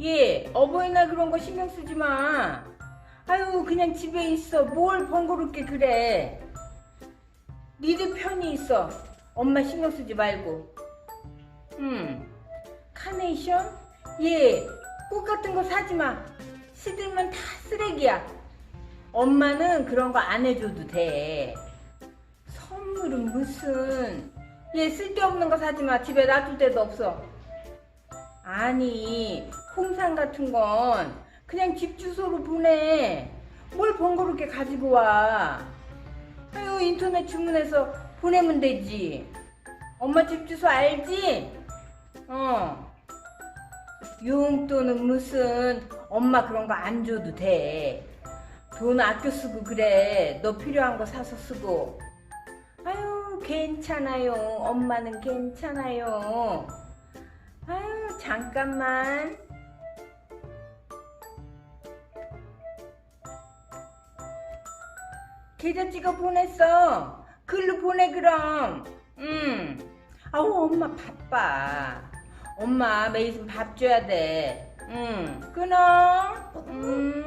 예, 어버이날 그런 거 신경 쓰지 마. 아유, 그냥 집에 있어. 뭘 번거롭게 그래. 니들 편히 있어. 엄마 신경 쓰지 말고. 음, 카네이션? 예, 꽃 같은 거 사지 마. 시들면 다 쓰레기야. 엄마는 그런 거 안 해줘도 돼. 선물은 무슨. 얘 쓸데없는 거 사지 마. 집에 놔둘 데도 없어. 아니, 홍삼 같은 건 그냥 집 주소로 보내. 뭘 번거롭게 가지고 와. 아유, 인터넷 주문해서 보내면 되지. 엄마 집 주소 알지? 어. 용돈은 무슨 엄마 그런 거 안 줘도 돼. 돈 아껴 쓰고 그래. 너 필요한 거 사서 쓰고. 아유, 괜찮아요. 엄마는 괜찮아요. 아유, 잠깐만. 계좌 찍어 보냈어. 글로 보내 그럼. 응. 아우 엄마 바빠. 엄마 매일 밥 줘야 돼. 응. 끊어. 응.